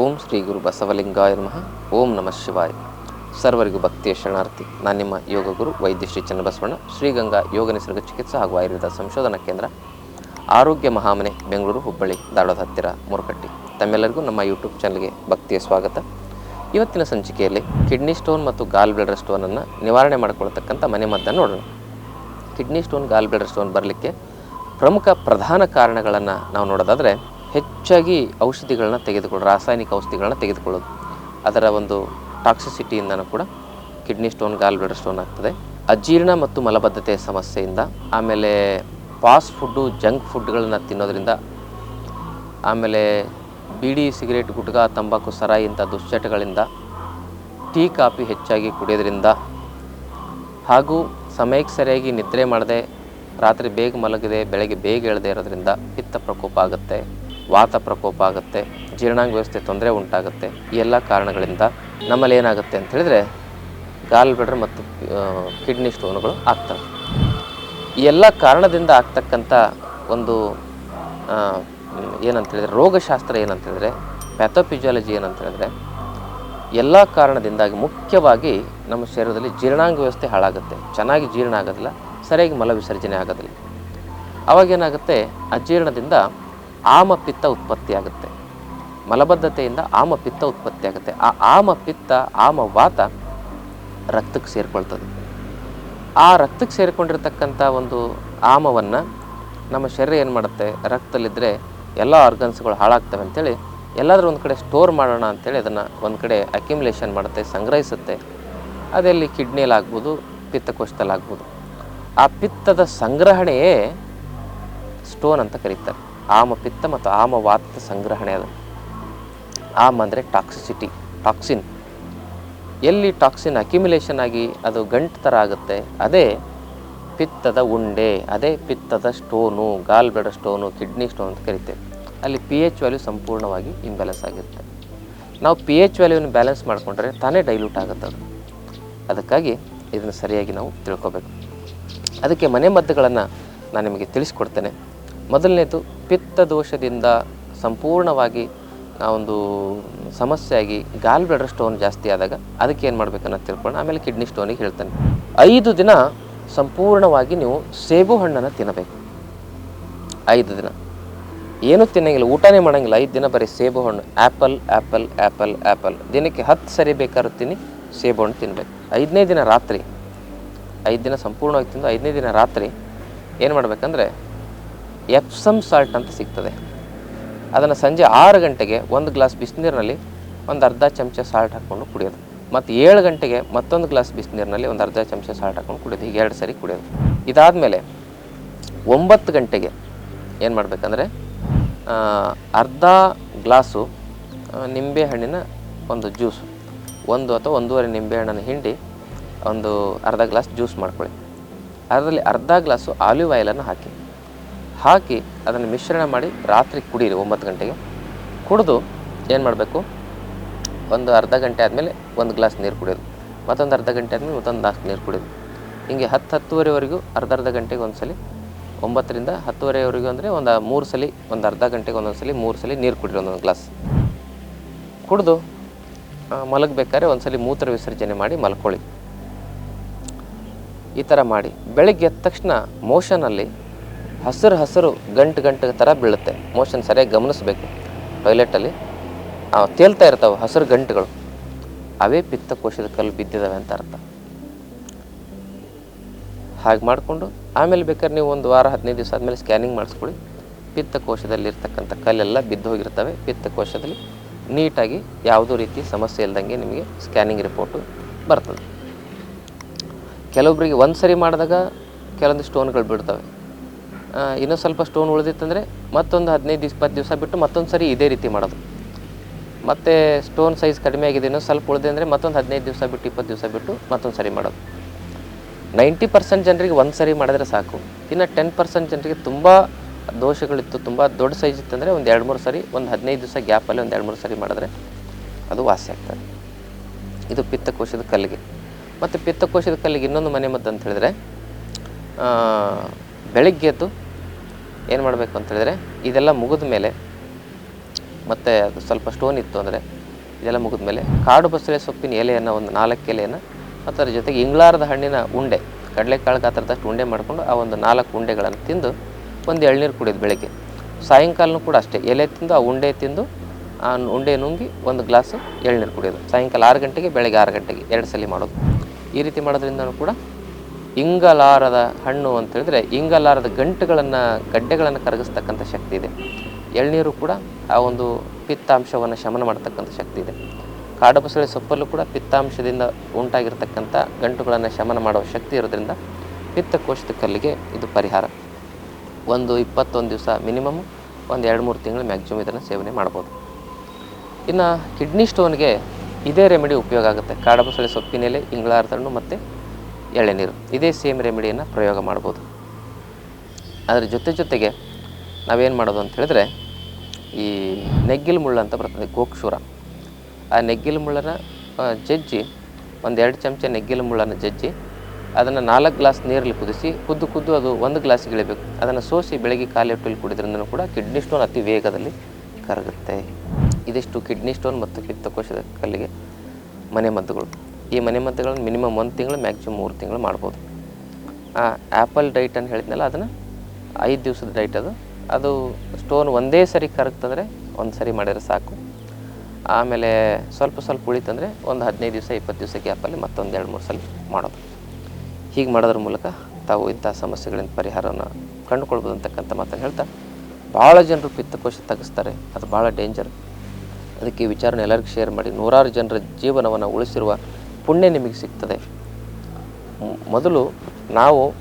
ಓಂ ಶ್ರೀ ಗುರು ಬಸವಲಿಂಗಾಯ ನಮಃ. ಓಂ ನಮಃ ಶಿವಾಯ. ಸರ್ವರಿಗೂ ಭಕ್ತಿಯ ಶರಣಾರ್ಥಿ. ನಾನು ನಿಮ್ಮ ಯೋಗ ಗುರು ವೈದ್ಯ ಶ್ರೀ ಚನ್ನಬಸವಣ್ಣ. ಶ್ರೀಗಂಗಾ ಯೋಗ ನಿಸರ್ಗ ಚಿಕಿತ್ಸಾ ಹಾಗೂ ಆಯುರ್ವೇದ ಸಂಶೋಧನಾ ಕೇಂದ್ರ, ಆರೋಗ್ಯ ಮಹಾಮನೆ, ಬೆಂಗಳೂರು, ಹುಬ್ಬಳ್ಳಿ ದಾಳದ ಹತ್ತಿರ, ಮುರುಕಟ್ಟಿ. ತಮ್ಮೆಲ್ಲರಿಗೂ ನಮ್ಮ ಯೂಟ್ಯೂಬ್ ಚಾನಲ್ಗೆ ಭಕ್ತಿಯ ಸ್ವಾಗತ. ಇವತ್ತಿನ ಸಂಚಿಕೆಯಲ್ಲಿ ಕಿಡ್ನಿ ಸ್ಟೋನ್ ಮತ್ತು ಗಾಲ್ ಬ್ಲಡರ್ ಸ್ಟೋನನ್ನು ನಿವಾರಣೆ ಮಾಡಿಕೊಳ್ತಕ್ಕಂಥ ಮನೆಮದ್ದನ್ನು ನೋಡೋಣ. Kidney stone, gall bladder stone ಬರಲಿಕ್ಕೆ ಪ್ರಮುಖ ಪ್ರಧಾನ ಕಾರಣಗಳನ್ನು ನಾವು ನೋಡೋದಾದರೆ ಹೆಚ್ಚಾಗಿ ಔಷಧಿಗಳನ್ನ ತೆಗೆದುಕೊಳ್ಳೋದು, ರಾಸಾಯನಿಕ ಔಷಧಿಗಳನ್ನ ತೆಗೆದುಕೊಳ್ಳೋದು. ಅದರ ಒಂದು ಟಾಕ್ಸಿಸಿಟಿಯಿಂದನೂ ಕೂಡ kidney stone gall bladder stone ಆಗ್ತದೆ. ಅಜೀರ್ಣ ಮತ್ತು ಮಲಬದ್ಧತೆಯ ಸಮಸ್ಯೆಯಿಂದ, ಆಮೇಲೆ ಫಾಸ್ಟ್ ಫುಡ್ಡು ಜಂಕ್ ಫುಡ್ಗಳನ್ನು ತಿನ್ನೋದ್ರಿಂದ, ಆಮೇಲೆ ಬೀಡಿ, ಸಿಗರೇಟ್, ಗುಟ್ಕಾ, ತಂಬಾಕು ಸರ ಇಂಥ ದುಶ್ಚಟಗಳಿಂದ ಟೀ, ಕಾಫಿ ಹೆಚ್ಚಾಗಿ ಕುಡಿಯೋದ್ರಿಂದ ಹಾಗೂ ಸಮಯಕ್ಕೆ ಸರಿಯಾಗಿ ನಿದ್ರೆ ಮಾಡದೆ ರಾತ್ರಿ ಬೇಗ ಮಲಗದೆ, ಬೆಳಗ್ಗೆ ಬೇಗ ಏಳದೆ ಇರೋದ್ರಿಂದ ಪಿತ್ತ ಪ್ರಕೋಪ ಆಗುತ್ತೆ. ವಾತ ಪ್ರಕೋಪ ಆಗುತ್ತೆ, ಜೀರ್ಣಾಂಗ ವ್ಯವಸ್ಥೆ ತೊಂದರೆ ಉಂಟಾಗುತ್ತೆ, ಈ ಎಲ್ಲ ಕಾರಣಗಳಿಂದ ನಮ್ಮಲ್ಲಿ ಏನಾಗುತ್ತೆ ಅಂತ ಹೇಳಿದ್ರೆ ಗಾಲ್ ಬ್ಲಡರ್ ಮತ್ತು ಕಿಡ್ನಿ ಸ್ಟೋನ್ಗಳು ಆಗ್ತವೆ. ಈ ಎಲ್ಲ ಕಾರಣದಿಂದ ಆಗ್ತಕ್ಕಂಥ ಒಂದು ಏನಂತ ಹೇಳಿದ್ರೆ ರೋಗಶಾಸ್ತ್ರ ಏನಂತ ಹೇಳಿದ್ರೆ ಪ್ಯಾಥೋಫಿಜಿಯಾಲಜಿ ಏನಂತ ಹೇಳಿದ್ರೆ ಎಲ್ಲ ಕಾರಣದಿಂದಾಗಿ ಮುಖ್ಯವಾಗಿ ನಮ್ಮ ಶರೀರದಲ್ಲಿ ಜೀರ್ಣಾಂಗ ವ್ಯವಸ್ಥೆ ಹಾಳಾಗುತ್ತೆ. ಚೆನ್ನಾಗಿ ಜೀರ್ಣ ಆಗೋದಿಲ್ಲ, ಸರಿಯಾಗಿ ಮಲ ವಿಸರ್ಜನೆ ಆಗೋದಿಲ್ಲ ಅವಾಗೇನಾಗುತ್ತೆ ಅಜೀರ್ಣದಿಂದ ಆಮ ಪಿತ್ತ ಉತ್ಪತ್ತಿ ಆಗುತ್ತೆ ಮಲಬದ್ಧತೆಯಿಂದ ಆಮ ಪಿತ್ತ ಉತ್ಪತ್ತಿ ಆಗುತ್ತೆ ಆ ಆಮ ಪಿತ್ತ ಆಮ ವಾತ ರಕ್ತಕ್ಕೆ ಸೇರಿಕೊಳ್ತದೆ. ಆ ರಕ್ತಕ್ಕೆ ಸೇರಿಕೊಂಡಿರ್ತಕ್ಕಂಥ ಒಂದು ಆಮವನ್ನು ನಮ್ಮ ಶರೀರ ಏನು ಮಾಡುತ್ತೆ? ರಕ್ತದಲ್ಲಿದ್ದರೆ ಎಲ್ಲ ಆರ್ಗನ್ಸ್ಗಳು ಹಾಳಾಗ್ತವೆ ಅಂಥೇಳಿ ಎಲ್ಲಾದರೂ ಒಂದು ಕಡೆ ಸ್ಟೋರ್ ಮಾಡೋಣ ಅಂಥೇಳಿ ಅದನ್ನು ಒಂದು ಕಡೆ ಅಕ್ಯುಮುಲೇಷನ್ ಮಾಡುತ್ತೆ, ಸಂಗ್ರಹಿಸುತ್ತೆ. ಅದೆಲ್ಲಿ ಕಿಡ್ನಿಯಲ್ಲಾಗ್ಬೋದು ಆಗ್ಬೋದು, ಪಿತ್ತಕೋಶದಲ್ಲಿ ಆಗ್ಬೋದು. ಆ ಪಿತ್ತದ ಸಂಗ್ರಹಣೆಯೇ ಸ್ಟೋನ್ ಅಂತ ಕರೀತಾರೆ. ಆಮ ಪಿತ್ತ ಮತ್ತು ಆಮ ವಾತದ ಸಂಗ್ರಹಣೆ ಅದು. ಆಮ ಅಂದರೆ ಟಾಕ್ಸಿಸಿಟಿ ಟಾಕ್ಸಿನ್ ಎಲ್ಲಿ ಟಾಕ್ಸಿನ್ ಅಕ್ಯುಮಿಲೇಷನ್ ಆಗಿ ಅದು ಗಂಟು ಥರ ಆಗುತ್ತೆ, ಅದೇ ಪಿತ್ತದ ಉಂಡೆ, ಅದೇ ಪಿತ್ತದ stone gall bladder stone kidney stone ಅಂತ ಕರಿತೇವೆ. ಅಲ್ಲಿ ಪಿ ಎಚ್ ವ್ಯಾಲ್ಯೂ ಸಂಪೂರ್ಣವಾಗಿ ಇಂಬ್ಯಾಲೆನ್ಸ್ ಆಗಿರುತ್ತೆ. ನಾವು ಪಿ ಎಚ್ ವ್ಯಾಲ್ಯೂನ ಬ್ಯಾಲೆನ್ಸ್ ಮಾಡಿಕೊಂಡ್ರೆ ತಾನೇ ಡೈಲ್ಯೂಟ್ ಆಗುತ್ತೆ ಅದು. ಅದಕ್ಕಾಗಿ ಇದನ್ನು ಸರಿಯಾಗಿ ನಾವು ತಿಳ್ಕೊಬೇಕು. ಅದಕ್ಕೆ ಮನೆ ಮದ್ದುಗಳನ್ನು ನಾನು ನಿಮಗೆ ತಿಳಿಸ್ಕೊಡ್ತೇನೆ. ಮೊದಲನೇದು ಪಿತ್ತ ದೋಷದಿಂದ ಸಂಪೂರ್ಣವಾಗಿ ಆ ಒಂದು ಸಮಸ್ಯೆಯಾಗಿ ಗಾಲ್ ಬ್ಲಡರ್ ಸ್ಟೋನ್ ಜಾಸ್ತಿ ಆದಾಗ ಅದಕ್ಕೆ ಏನು ಮಾಡ್ಬೇಕನ್ನೋದು ತಿಳ್ಕೊಂಡು ಆಮೇಲೆ ಕಿಡ್ನಿ ಸ್ಟೋನಿಗೆ ಹೇಳ್ತೇನೆ. ಐದು ದಿನ ಸಂಪೂರ್ಣವಾಗಿ ನೀವು ಸೇಬು ಹಣ್ಣನ್ನು ತಿನ್ನಬೇಕು. ಐದು ದಿನ. ಏನೂ ತಿನ್ನಂಗಿಲ್ಲ, ಊಟನೇ ಮಾಡೋಂಗಿಲ್ಲ. ಐದು ದಿನ ಬರೀ ಸೇಬು ಹಣ್ಣು ಆ್ಯಪಲ್ ಆ್ಯಪಲ್ ಆ್ಯಪಲ್ ಆ್ಯಪಲ್ ದಿನಕ್ಕೆ ಹತ್ತು ಸರಿ ಬೇಕಾದ್ರೂ ತಿನ್ನಿ, ಸೇಬು ಹಣ್ಣು ತಿನ್ನಬೇಕು ಐದನೇ ದಿನ ರಾತ್ರಿ, ಐದು ದಿನ ಸಂಪೂರ್ಣವಾಗಿ ತಿಂದು ಐದನೇ ದಿನ ರಾತ್ರಿ ಏನು ಮಾಡಬೇಕಂದ್ರೆ ಎಪ್ಸಮ್ ಸಾಲ್ಟ್ ಅಂತ ಸಿಗ್ತದೆ. ಅದನ್ನು ಸಂಜೆ ಆರು ಗಂಟೆಗೆ ಒಂದು ಗ್ಲಾಸ್ ಬಿಸಿನೀರಿನಲ್ಲಿ ಒಂದು ಅರ್ಧ ಚಮಚ ಸಾಲ್ಟ್ ಹಾಕ್ಕೊಂಡು ಕುಡಿಯೋದು. ಮತ್ತು ಏಳು ಗಂಟೆಗೆ ಮತ್ತೊಂದು ಗ್ಲಾಸ್ ಬಿಸಿನೀರಿನಲ್ಲಿ ಒಂದು ಅರ್ಧ ಚಮಚ ಸಾಲ್ಟ್ ಹಾಕ್ಕೊಂಡು ಕುಡಿಯೋದು. ಹೀಗೆ ಎರಡು ಸರಿ ಕುಡಿಯೋದು. ಇದಾದಮೇಲೆ ಒಂಬತ್ತು ಗಂಟೆಗೆ ಏನು ಮಾಡಬೇಕಂದ್ರೆ ಅರ್ಧ ಗ್ಲಾಸು ನಿಂಬೆ ಹಣ್ಣಿನ ಒಂದು ಜ್ಯೂಸು. ಒಂದು ಅಥವಾ ಒಂದೂವರೆ ನಿಂಬೆ ಹಣ್ಣನ್ನು ಹಿಂಡಿ ಒಂದು ಅರ್ಧ ಗ್ಲಾಸ್ ಜ್ಯೂಸ್ ಮಾಡ್ಕೊಳ್ಳಿ. ಅದರಲ್ಲಿ ಅರ್ಧ ಗ್ಲಾಸು ಆಲಿವ್ ಆಯಿಲನ್ನು ಹಾಕಿ. ಹಾಕಿ ಅದನ್ನು ಮಿಶ್ರಣ ಮಾಡಿ ರಾತ್ರಿ ಕುಡೀರಿ, ಒಂಬತ್ತು ಗಂಟೆಗೆ. ಕುಡಿದು ಏನು ಮಾಡಬೇಕು? ಒಂದು ಅರ್ಧ ಗಂಟೆ ಆದಮೇಲೆ ಒಂದು ಗ್ಲಾಸ್ ನೀರು ಕುಡಿಯೋದು. ಮತ್ತೊಂದು ಅರ್ಧ ಗಂಟೆ ಆದಮೇಲೆ ಮತ್ತೊಂದು ಗ್ಲಾಸ್ ನೀರು ಕುಡಿಯೋದು. ಹಿಂಗೆ ಹತ್ತು ಹತ್ತುವರೆವರೆಗೂ ಅರ್ಧ ಅರ್ಧ ಗಂಟೆಗೆ ಒಂದು ಸಲ ಒಂಬತ್ತರಿಂದ ಹತ್ತುವರೆವರೆಗೂ ಅಂದರೆ ಒಂದು ಮೂರು ಸಲ, ಒಂದು ಅರ್ಧ ಗಂಟೆಗೆ ಒಂದೊಂದು ಸಲ, ಮೂರು ಸಲ ನೀರು ಕುಡಿರಿ ಒಂದೊಂದು ಗ್ಲಾಸ್. ಕುಡಿದು ಮಲಗಬೇಕಾದ್ರೆ ಒಂದು ಸಲ ಮೂತ್ರ ವಿಸರ್ಜನೆ ಮಾಡಿ ಮಲ್ಕೊಳ್ಳಿ. ಈ ಥರ ಮಾಡಿ. ಬೆಳಗ್ಗೆ ಎದ್ದ ತಕ್ಷಣ ಮೋಷನಲ್ಲಿ ಹಸಿರು ಹಸಿರು ಗಂಟು ಗಂಟು ಥರ ಬೀಳುತ್ತೆ. ಮೋಷನ್ ಸರಿಯಾಗಿ ಗಮನಿಸಬೇಕು. ಟಾಯ್ಲೆಟಲ್ಲಿ ತೇಲ್ತಾ ಇರ್ತಾವೆ ಹಸಿರು ಗಂಟುಗಳು. ಅವೇ ಪಿತ್ತಕೋಶದ ಕಲ್ಲು ಬಿದ್ದಿದ್ದಾವೆ ಅಂತ ಅರ್ಥ. ಹಾಗೆ ಮಾಡಿಕೊಂಡು, ಆಮೇಲೆ ಬೇಕಾದ್ರೆ ನೀವು ಒಂದು ವಾರ, ಹದಿನೈದು ದಿವಸ ಆದಮೇಲೆ ಸ್ಕ್ಯಾನಿಂಗ್ ಮಾಡಿಸ್ಕೊಳ್ಳಿ. ಪಿತ್ತಕೋಶದಲ್ಲಿ ಇರ್ತಕ್ಕಂಥ ಕಲ್ಲೆಲ್ಲ ಬಿದ್ದು ಹೋಗಿರ್ತವೆ. ಪಿತ್ತಕೋಶದಲ್ಲಿ ನೀಟಾಗಿ ಯಾವುದೋ ರೀತಿ ಸಮಸ್ಯೆ ಇಲ್ದಂಗೆ ನಿಮಗೆ ಸ್ಕ್ಯಾನಿಂಗ್ ರಿಪೋರ್ಟು ಬರ್ತದೆ. ಕೆಲವೊಬ್ಬರಿಗೆ ಒಂದು ಸರಿ ಮಾಡಿದಾಗ ಕೆಲವೊಂದು ಸ್ಟೋನ್ಗಳು ಬಿಡ್ತವೆ. ಇನ್ನೂ ಸ್ವಲ್ಪ ಸ್ಟೋನ್ ಉಳಿದಿತ್ತಂದರೆ ಮತ್ತೊಂದು ಹದಿನೈದು ಇಪ್ಪತ್ತು ದಿವಸ ಬಿಟ್ಟು ಮತ್ತೊಂದು ಸರಿ ಇದೇ ರೀತಿ ಮಾಡೋದು. ಮತ್ತು ಸ್ಟೋನ್ ಸೈಜ್ ಕಡಿಮೆ ಆಗಿದೆ, ಇನ್ನೂ ಸ್ವಲ್ಪ ಉಳಿದೆ ಅಂದರೆ ಮತ್ತೊಂದು ಹದಿನೈದು ದಿವಸ ಬಿಟ್ಟು ಇಪ್ಪತ್ತು ದಿವಸ ಬಿಟ್ಟು ಮತ್ತೊಂದು ಸರಿ ಮಾಡೋದು. ನೈಂಟಿ ಪರ್ಸೆಂಟ್ ಜನರಿಗೆ ಒಂದು ಸರಿ ಮಾಡಿದ್ರೆ ಸಾಕು. ಇನ್ನು ಟೆನ್ ಪರ್ಸೆಂಟ್ ಜನರಿಗೆ ತುಂಬ ದೋಷಗಳಿತ್ತು, ತುಂಬ ದೊಡ್ಡ ಸೈಜ್ ಇತ್ತಂದರೆ ಒಂದು ಎರಡು ಮೂರು ಸರಿ, ಒಂದು ಹದಿನೈದು ದಿವಸ ಗ್ಯಾಪಲ್ಲಿ ಒಂದು ಎರಡು ಮೂರು ಸರಿ ಮಾಡಿದ್ರೆ ಅದು ವಾಸಿ ಆಗ್ತದೆ. ಇದು ಪಿತ್ತಕೋಶದ ಕಲ್ಲಿಗೆ. ಮತ್ತು ಪಿತ್ತಕೋಶದ ಕಲ್ಲಿಗೆ ಇನ್ನೊಂದು ಮನೆ ಮದ್ದು ಅಂತ ಹೇಳಿದ್ರೆ ಬೆಳಿಗ್ಗೆ ಎದ್ದು ಏನು ಮಾಡಬೇಕು ಅಂತ ಹೇಳಿದ್ರೆ, ಇದೆಲ್ಲ ಮುಗಿದ ಮೇಲೆ ಮತ್ತು ಅದು ಸ್ವಲ್ಪ ಸ್ಟೋನ್ ಇತ್ತು ಅಂದರೆ ಇದೆಲ್ಲ ಮುಗಿದ ಮೇಲೆ ಕಾಡು ಬಸಳೆ ಸೊಪ್ಪಿನ ಎಲೆಯನ್ನು ಒಂದು ನಾಲ್ಕು ಎಲೆಯನ್ನು ಮತ್ತು ಅದ್ರ ಜೊತೆಗೆ ಇಂಗ್ಲಾರದ ಹಣ್ಣಿನ ಉಂಡೆ, ಕಡಲೆಕಾಳು ಗಾತ್ರದಷ್ಟು ಉಂಡೆ ಮಾಡಿಕೊಂಡು ಆ ಒಂದು ನಾಲ್ಕು ಉಂಡೆಗಳನ್ನು ತಿಂದು ಒಂದು ಎಳ್ನೀರು ಕುಡಿಯೋದು ಬೆಳಗ್ಗೆ. ಸಾಯಂಕಾಲನೂ ಕೂಡ ಅಷ್ಟೇ, ಎಲೆ ತಿಂದು ಆ ಉಂಡೆ ತಿಂದು ಆ ಉಂಡೆ ನುಂಗಿ ಒಂದು ಗ್ಲಾಸು ಎಳ್ನೀರು ಕುಡಿಯೋದು. ಸಾಯಂಕಾಲ ಆರು ಗಂಟೆಗೆ, ಬೆಳಗ್ಗೆ ಆರು ಗಂಟೆಗೆ, ಎರಡು ಸಲ ಮಾಡೋದು. ಈ ರೀತಿ ಮಾಡೋದ್ರಿಂದನೂ ಕೂಡ ಇಂಗಲಾರದ ಹಣ್ಣು ಅಂತ ಹೇಳಿದ್ರೆ ಇಂಗಲಾರದ ಗಂಟುಗಳನ್ನು, ಗಡ್ಡೆಗಳನ್ನು ಕರಗಿಸ್ತಕ್ಕಂಥ ಶಕ್ತಿ ಇದೆ. ಎಳ್ನೀರು ಕೂಡ ಆ ಒಂದು ಪಿತ್ತಾಂಶವನ್ನು ಶಮನ ಮಾಡ್ತಕ್ಕಂಥ ಶಕ್ತಿ ಇದೆ. ಕಾಡುಬಸಳೆ ಸೊಪ್ಪಲ್ಲೂ ಕೂಡ ಪಿತ್ತಾಂಶದಿಂದ ಉಂಟಾಗಿರ್ತಕ್ಕಂಥ ಗಂಟುಗಳನ್ನು ಶಮನ ಮಾಡುವ ಶಕ್ತಿ ಇರೋದ್ರಿಂದ ಪಿತ್ತಕೋಶದ ಕಲ್ಲಿಗೆ ಇದು ಪರಿಹಾರ. ಒಂದು ಇಪ್ಪತ್ತೊಂದು ದಿವಸ ಮಿನಿಮಮ್ ಒಂದು ಎರಡು ಮೂರು ತಿಂಗಳು ಮ್ಯಾಕ್ಸಿಮಮ್ ಇದನ್ನು ಸೇವನೆ ಮಾಡ್ಬೋದು. ಇನ್ನು ಕಿಡ್ನಿ ಸ್ಟೋನ್ಗೆ ಇದೇ ರೆಮಿಡಿ ಉಪಯೋಗ ಆಗುತ್ತೆ. ಕಾಡಬಸಳೆ ಸೊಪ್ಪಿನೆಲೆ ಇಂಗ್ಲಾರದ ಹಣ್ಣು ಮತ್ತು ಎಳೆನೀರು ಇದೇ ಸೇಮ್ ರೆಮಿಡಿಯನ್ನು ಪ್ರಯೋಗ ಮಾಡ್ಬೋದು. ಅದರ ಜೊತೆ ಜೊತೆಗೆ ನಾವೇನು ಮಾಡೋದು ಅಂತ ಹೇಳಿದ್ರೆ, ಈ ನೆಗ್ಗಿಲು ಮುಳ್ಳು ಅಂತ ಬರ್ತದೆ, ಗೋಕ್ಷೂರ. ಆ ನೆಗ್ಗಿಲು ಮುಳ್ಳನ್ನು ಜಜ್ಜಿ ಒಂದು ಎರಡು ಚಮಚ ನೆಗ್ಗಿಲು ಮುಳ್ಳನ್ನು ಜಜ್ಜಿ, ಅದನ್ನು ನಾಲ್ಕು ಗ್ಲಾಸ್ ನೀರಲ್ಲಿ ಕುದಿಸಿ, ಕುದ್ದು ಕುದ್ದು ಅದು ಒಂದು ಗ್ಲಾಸಿಗೆ ಇಳಿಬೇಕು. ಅದನ್ನು ಸೋಸಿ ಬೆಳಗ್ಗೆ ಖಾಲಿ ಹೊಟ್ಟಿಲಿ ಕುಡಿದ್ರಿಂದ ಕೂಡ ಕಿಡ್ನಿ ಸ್ಟೋನ್ ಅತಿ ವೇಗದಲ್ಲಿ ಕರಗುತ್ತೆ. ಇದಿಷ್ಟು ಕಿಡ್ನಿ ಸ್ಟೋನ್ ಮತ್ತು ಪಿತ್ತಕೋಶದ ಕಲ್ಲಿಗೆ ಮನೆಮದ್ದುಗಳು. ಈ ಮನೆಮದ್ದುಗಳನ್ನು ಮಿನಿಮಮ್ ಒಂದು ತಿಂಗಳು, ಮ್ಯಾಕ್ಸಿಮಮ್ ಮೂರು ತಿಂಗಳು ಮಾಡ್ಬೋದು. ಆ್ಯಪಲ್ ಡೈಟ್ ಅಂತ ಹೇಳಿದ್ನಲ್ಲ, ಅದನ್ನು ಐದು ದಿವಸದ ಡೈಟ್ ಅದು. ಅದು ಸ್ಟೋನ್ ಒಂದೇ ಸರಿ ಕರಗ್ತಂದರೆ ಒಂದು ಸರಿ ಮಾಡಿದ್ರೆ ಸಾಕು. ಆಮೇಲೆ ಸ್ವಲ್ಪ ಸ್ವಲ್ಪ ಉಳಿತಂದರೆ ಒಂದು ಹದಿನೈದು ದಿವಸ ಇಪ್ಪತ್ತು ದಿವಸ ಗ್ಯಾಪಲ್ಲಿ ಮತ್ತೊಂದು ಎರಡು ಮೂರು ಸಲ ಮಾಡೋದು. ಹೀಗೆ ಮಾಡೋದ್ರ ಮೂಲಕ ತಾವು ಇಂಥ ಸಮಸ್ಯೆಗಳಿಂದ ಪರಿಹಾರವನ್ನು ಕಂಡುಕೊಳ್ಬೋದು ಅಂತಕ್ಕಂಥ ಮಾತನ್ನು ಹೇಳ್ತಾ, ಭಾಳ ಜನರು ಪಿತ್ತಕೋಶ ತಗ್ಗಿಸ್ತಾರೆ ಅದು ಭಾಳ ಡೇಂಜರ್ ಅದಕ್ಕೆ ವಿಚಾರನ ಎಲ್ಲರಿಗೂ ಶೇರ್ ಮಾಡಿ, ನೂರಾರು ಜನರ ಜೀವನವನ್ನು ಉಳಿಸಿರುವ ಪುಣ್ಯ ನಿಮಗೆ ಸಿಗ್ತದೆ. ಮೊದಲು ನಾವು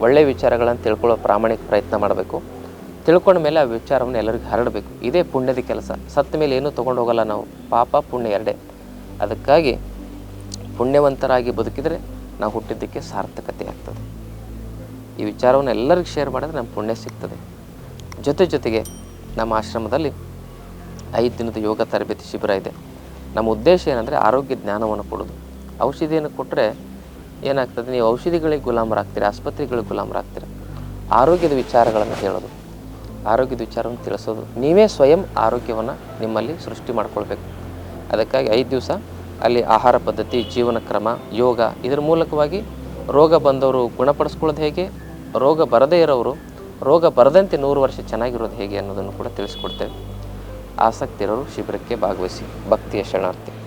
ಒಳ್ಳೆಯ ವಿಚಾರಗಳನ್ನು ತಿಳ್ಕೊಳ್ಳೋ ಪ್ರಾಮಾಣಿಕ ಪ್ರಯತ್ನ ಮಾಡಬೇಕು. ತಿಳ್ಕೊಂಡ ಮೇಲೆ ಆ ವಿಚಾರವನ್ನು ಎಲ್ಲರಿಗೂ ಹರಡಬೇಕು. ಇದೇ ಪುಣ್ಯದ ಕೆಲಸ. ಸತ್ತ ಮೇಲೆ ಏನೂ ತೊಗೊಂಡು ಹೋಗಲ್ಲ ನಾವು. ಪಾಪ, ಪುಣ್ಯ ಎರಡೇ. ಅದಕ್ಕಾಗಿ ಪುಣ್ಯವಂತರಾಗಿ ಬದುಕಿದರೆ ನಾವು ಹುಟ್ಟಿದ್ದಕ್ಕೆ ಸಾರ್ಥಕತೆ ಆಗ್ತದೆ. ಈ ವಿಚಾರವನ್ನು ಎಲ್ಲರಿಗೂ ಶೇರ್ ಮಾಡಿದ್ರೆ ನಮ್ಮ ಪುಣ್ಯ ಸಿಗ್ತದೆ. ಜೊತೆ ಜೊತೆಗೆ ನಮ್ಮ ಆಶ್ರಮದಲ್ಲಿ ಐದು ದಿನದ ಯೋಗ ತರಬೇತಿ ಶಿಬಿರ ಇದೆ. ನಮ್ಮ ಉದ್ದೇಶ ಏನಂದರೆ ಆರೋಗ್ಯ ಜ್ಞಾನವನ್ನು ಕೊಡೋದು. ಔಷಧಿಯನ್ನು ಕೊಟ್ಟರೆ ಏನಾಗ್ತದೆ? ನೀವು ಔಷಧಿಗಳಿಗೆ ಗುಲಾಮರಾಗ್ತೀರಿ ಆಸ್ಪತ್ರೆಗಳಿಗೆ ಗುಲಾಮರಾಗ್ತೀರಿ ಆರೋಗ್ಯದ ವಿಚಾರಗಳನ್ನು ಹೇಳೋದು. ಆರೋಗ್ಯದ ವಿಚಾರವನ್ನು ತಿಳಿಸೋದು. ನೀವೇ ಸ್ವಯಂ ಆರೋಗ್ಯವನ್ನು ನಿಮ್ಮಲ್ಲಿ ಸೃಷ್ಟಿ ಮಾಡಿಕೊಳ್ಬೇಕು. ಅದಕ್ಕಾಗಿ ಐದು ದಿವಸ ಅಲ್ಲಿ ಆಹಾರ ಪದ್ಧತಿ, ಜೀವನ ಕ್ರಮ, ಯೋಗ ಇದರ ಮೂಲಕವಾಗಿ ರೋಗ ಬಂದವರು ಗುಣಪಡಿಸ್ಕೊಳ್ಳೋದು ಹೇಗೆ? ರೋಗ ಬರದೇ ಇರೋರು, ರೋಗ ಬರದಂತೆ ನೂರು ವರ್ಷ ಚೆನ್ನಾಗಿರೋದು ಹೇಗೆ ಅನ್ನೋದನ್ನು ಕೂಡ ತಿಳಿಸ್ಕೊಡ್ತೇವೆ. ಆಸಕ್ತಿ ಇರೋರು ಶಿಬಿರಕ್ಕೆ ಭಾಗವಹಿಸಿ. ಭಕ್ತಿಯ ಶರಣಾರ್ಥಿ.